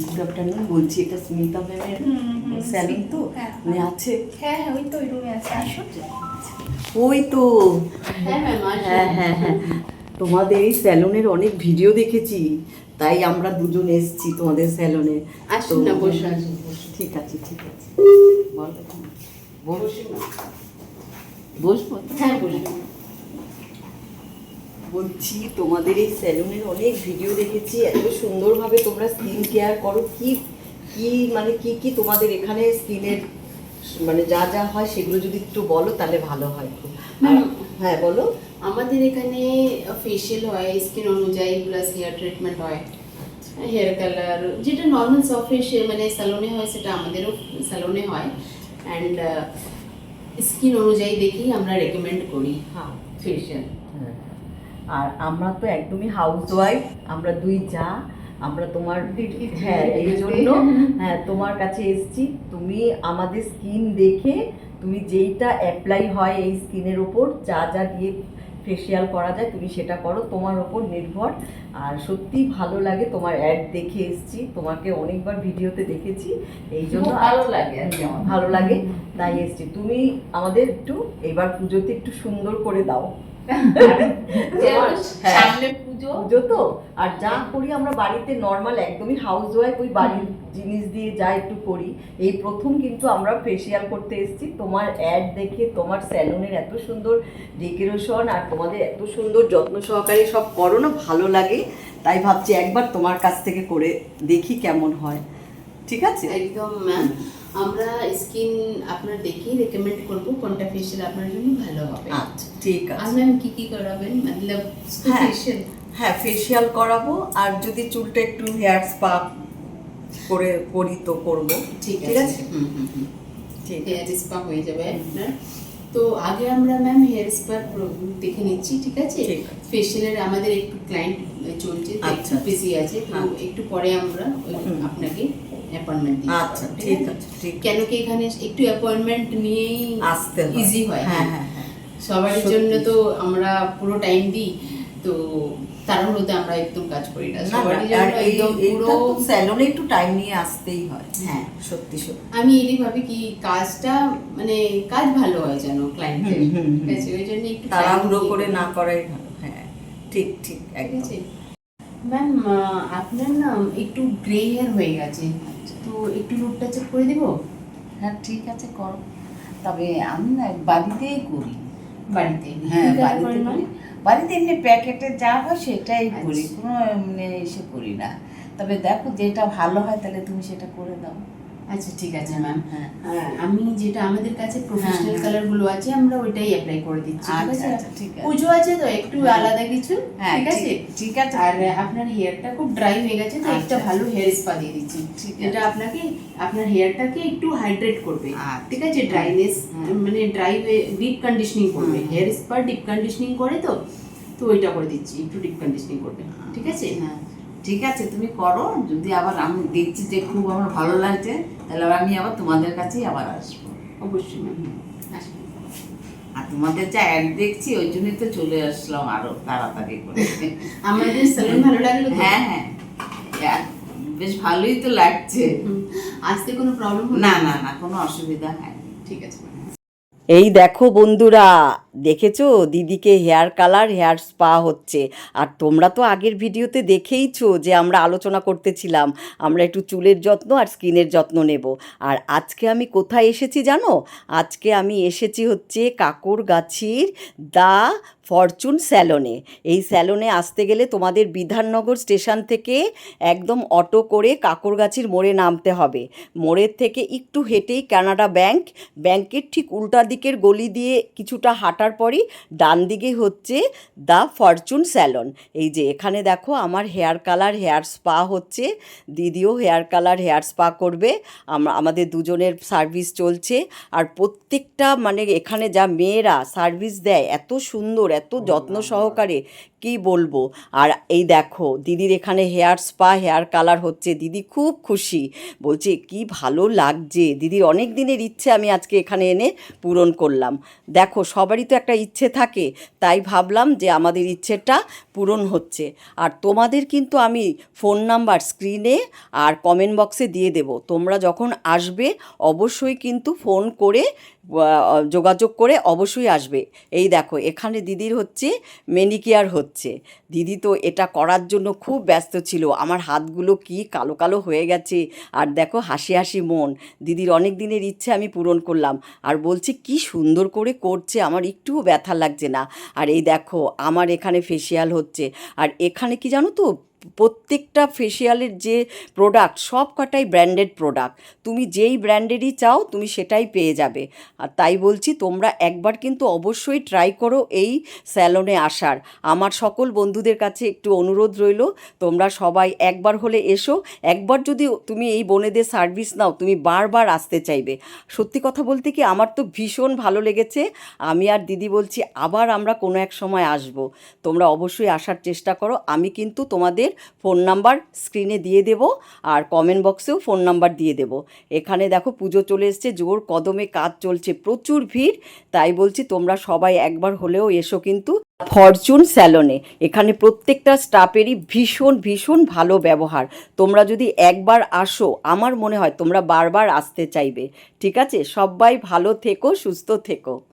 Good afternoon বলছি এটা স্মিতা ম্যামের স্যালুন তো হ্যাঁ। মানে আছে। হ্যাঁ হ্যাঁ ওই তো ওই রুমে আছে। আসুন। ওই তো। হ্যাঁ হ্যাঁ হ্যাঁ হ্যাঁ তোমাদের এই স্যালুনের অনেক ভিডিও দেখেছি তাই আমরা দুজন এসেছি তোমাদের স্যালুনে আসুন না বসে আসুন ঠিক আছে ঠিক আছে। বলো। বসবো হ্যাঁ বসুন বলছি তোমাদের এই স্যালুনের অনেক ভিডিও দেখেছি এত সুন্দরভাবে তোমরা স্কিন কেয়ার করো কি কি মানে কি কি তোমাদের এখানে স্কিনের মানে যা যা হয় সেগুলো যদি একটু বলো তাহলে ভালো হয় খুব। হ্যাঁ বলো। আমাদের এখানে ফেশিয়াল হয় স্কিন অনুযায়ী প্লাস হেয়ার ট্রিটমেন্ট হয় হেয়ার কালার যেটা নর্মাল সফট ফেশিয়াল মানে স্যালনে হয় সেটা আমাদেরও স্যালনে হয় অ্যান্ড স্কিন অনুযায়ী দেখেই আমরা রেকমেন্ড করি হ্যাঁ। ফেশিয়াল হ্যাঁ। আর আমরা তো একদমই হাউস ওয়াইফ আমরা দুই যা আমরা তোমার হ্যাঁ এই জন্য হ্যাঁ তোমার কাছে এসেছি। তুমি আমাদের স্কিন দেখে তুমি যেইটা অ্যাপ্লাই হয় এই স্কিনের ওপর যা যা দিয়ে ফেসিয়াল করা যায় তুমি সেটা করো। তোমার ওপর নির্ভর। আর সত্যি ভালো লাগে তোমার অ্যাড দেখে এসেছি। তোমাকে অনেকবার ভিডিওতে দেখেছি। এই জন্য ভালো লাগে। ভালো লাগে তাই এসেছি। তুমি আমাদের একটু এবার পুজোতে একটু সুন্দর করে দাও। সামনে পুজো। পুজো তো আর যা করি আমরা বাড়িতে নর্মাল একদমই হাউস ওয়াইফ ওই বাড়ির জিনিস দিয়ে যা একটু করি। এই প্রথম কিন্তু আমরা ফেসিয়াল করতে এসেছি। তোমার অ্যাড দেখে তোমার স্যালুনের এত সুন্দর ডেকোরেশন আর তোমাদের এত সুন্দর যত্ন সহকারে সব করো না ভালো লাগে। তাই ভাবছি একবার তোমার কাছ থেকে করে দেখি কেমন হয়। ঠিক আছে? একদম ম্যাম আমরা স্কিন আপনার দেখেই রেকমেন্ড করব কোনটা ফেশিয়াল আপনার জন্য ভালো হবে। আচ্ছা ঠিক আছে। ম্যাম কি কি করাবেন? মতলব হ্যাঁ। ফেশিয়াল হ্যাঁ করাবো আর যদি চুলটা একটু হেয়ার স্পা করে করি তো করব। ঠিক আছে? হুম হুম হুম। ঠিক হেয়ার স্পা হয়ে যাবে আপনার। তো আগে আমরা ম্যাম হেয়ার স্পা দেখে নিচ্ছি ঠিক আছে? ফেশিয়ালের আমাদের একটু ক্লায়েন্ট চলছে একটু আচ্ছা। বিজি আছে তো হ্যাঁ। একটু পরে আমরা আপনাকে অ্যাপয়েন্টমেন্ট আচ্ছা ঠিক আছে? ঠিক কেন কি এখানে একটু অ্যাপয়েন্টমেন্ট নিয়েই আসতে ইজি হয়? হ্যাঁ হ্যাঁ হ্যাঁ সবার জন্য তো আমরা পুরো টাইম দিই তো তাড়াহুড়োতে আমরা একদম কাজ করি না। জন্য এই একদম পুরো স্যালনে একটু টাইম নিয়ে আসতেই হয়। হ্যাঁ। সত্যি সত্যি। আমি এটাই ভাবি কি কাজটা মানে কাজ ভালো হয় যেন ক্লায়েন্টের আছে ওই জন্য একটু তাড়াহুড়ো করে না করাই ভালো। হ্যাঁ ঠিক ঠিক একদম। ম্যাম আপনার না একটু গ্রে হেয়ার হয়ে গেছে। তো একটু রুটটা চেক করে দিব? হ্যাঁ ঠিক আছে করো। তবে আমি না বাড়িতেই করি। বাড়িতে? হ্যাঁ বাড়িতে করি। বাড়িতে এমনি প্যাকেটে যা হয় সেটাই করি আচ্ছা। কোনো এমনি এসে করি না। তবে দেখো যেটা ভালো হয় তাহলে তুমি সেটা করে দাও। আচ্ছা ঠিক আছে ম্যাম হ্যাঁ। আমি যেটা আমাদের কাছে প্রফেশনাল। কালারগুলো আছে আমরা ওইটাই অ্যাপ্লাই করে দিচ্ছি ঠিক আচ্ছা, আছে? আচ্ছা, ঠিক আছে। পুজো আছে তো একটু হ্যাঁ। আলাদা কিছু হ্যাঁ ঠিক আছে? ঠিক- আছে। আর আপনার হেয়ারটা খুব ড্রাই হয়ে গেছে তো একটা আচ্ছা, ভালো হেয়ার স্পা দিয়ে দিচ্ছি। যেটা আপনাকে আপনার হেয়ারটাকে একটু হাইড্রেট করবে। ঠিক আছে? ড্রাইনেস মানে ড্রাই হয়ে ডিপ কন্ডিশনিং করবে। হেয়ার স্পা ডিপ কন্ডিশনিং করে তো তো ওইটা করে দিচ্ছি একটু ডিপ কন্ডিশনিং করবে ঠিক আছে? হ্যাঁ ঠিক আছে তুমি করো যদি আবার আমি দেখছি যে খুব আমার ভালো লাগছে তাহলে আমি আবার তোমাদের কাছেই আবার আসব। অবশ্যই আর তোমাদের যা অ্যাড দেখছি ওই জন্যই তো চলে আসলাম আরও তাড়াতাড়ি করে। আমাদের স্যালুন ভালো লাগল হ্যাঁ হ্যাঁ। বেশ ভালোই তো লাগছে। আসতে কোনো প্রবলেম না না না কোনো অসুবিধা হয়নি। ঠিক আছে এই দেখো বন্ধুরা দেখেছ? দিদিকে হেয়ার কালার, হেয়ার স্পা হচ্ছে। আর তোমরা তো আগের ভিডিওতে দেখেইছো যে আমরা আলোচনা করতেছিলাম। আমরা একটু চুলের যত্ন আর স্কিনের যত্ন নেব। আর আজকে আমি কোথায় এসেছি জানো? আজকে আমি এসেছি হচ্ছে কাকুরগাছির দা ফরচুন স্যালনে। এই স্যালনে আসতে গেলে তোমাদের বিধাননগর স্টেশন থেকে একদম অটো করে কাকুরগাছির মোড়ে নামতে হবে। মোড়ের থেকে একটু হেঁটেই কানাডা ব্যাংক। ব্যাংকের ঠিক উল্টা দিকের গলি দিয়ে কিছুটা হাঁটার পরই ডান দিকে হচ্ছে দ্য ফরচুন স্যালন। এই যে এখানে দেখো আমার হেয়ার কালার হেয়ার স্পা হচ্ছে দিদিও হেয়ার কালার হেয়ার স্পা করবে আমরা আমাদের দুজনের সার্ভিস চলছে। আর প্রত্যেকটা মানে এখানে যা মেয়েরা সার্ভিস দেয় এত সুন্দর এত যত্ন সহকারে কি বলব? আর এই দেখো দিদির এখানে হেয়ার স্পা হেয়ার কালার হচ্ছে দিদি খুব খুশি। বলছে কি ভালো লাগছে। দিদির অনেক দিনের ইচ্ছে আমি আজকে এখানে এনে পূরণ করলাম। দেখো সবারই তো একটা ইচ্ছে থাকে, তাই ভাবলাম যে আমাদের ইচ্ছেটা পূরণ হচ্ছে। আর তোমাদের কিন্তু আমি ফোন নাম্বার স্ক্রিনে আর কমেন্ট বক্সে দিয়ে দেব। তোমরা যখন আসবে, অবশ্যই কিন্তু ফোন করে যোগাযোগ করে অবশ্যই আসবে। এই দেখো, এখানে দিদির হচ্ছে মেনিকেয়ার হচ্ছে। দিদি তো এটা করার জন্য খুব ব্যস্ত ছিল। আমার হাতগুলো কি কালো কালো হয়ে গেছে। আর দেখো, হাসি হাসি মন। দিদির অনেক দিনের ইচ্ছে আমি পূরণ করলাম। আর বলছে, কি সুন্দর করে করছে আমার একটুও ব্যথা লাগছে না। আর এই দেখো, আমার এখানে ফেসিয়াল হচ্ছে। আর এখানে কি জানো তো প্রত্যেকটা ফেসিয়ালের যে প্রোডাক্ট সব কটাই ব্র্যান্ডেড প্রোডাক্ট তুমি যেই ব্র্যান্ডেরই চাও, তুমি সেটাই পেয়ে যাবে। আর তাই বলছি, তোমরা একবার কিন্তু অবশ্যই ট্রাই করো এই স্যালনে আসার। আমার সকল বন্ধুদের কাছে একটু অনুরোধ রইল, তোমরা সবাই একবার হলে এসো। একবার যদি তুমি এই বোনেদের সার্ভিস নাও, তুমি বারবার আসতে চাইবে। সত্যি কথা বলতে কি, আমার তো ভীষণ ভালো লেগেছে। আমি আর দিদি বলছি, আবার আমরা কোনো এক সময় আসব। তোমরা অবশ্যই আসার চেষ্টা করো। আমি কিন্তু তোমাদের ফোন নাম্বার স্ক্রিনে দিয়ে দেব আর কমেন্ট বক্সেও ফোন নাম্বার দিয়ে দেব। এখানে দেখো পুজো চলে এসছে, জোর কদমে কাজ চলছে, প্রচুর ভিড়। তাই বলছি তোমরা সবাই একবার হলেও এসো কিন্তু ফরচুন স্যালনে। এখানে প্রত্যেকটা স্টাফেরই ভীষণ ভীষণ ভালো ব্যবহার। তোমরা যদি একবার আসো, আমার মনে হয় তোমরা বারবার আসতে চাইবে। ঠিক আছে? সবাই ভালো থেকো, সুস্থ থেকো।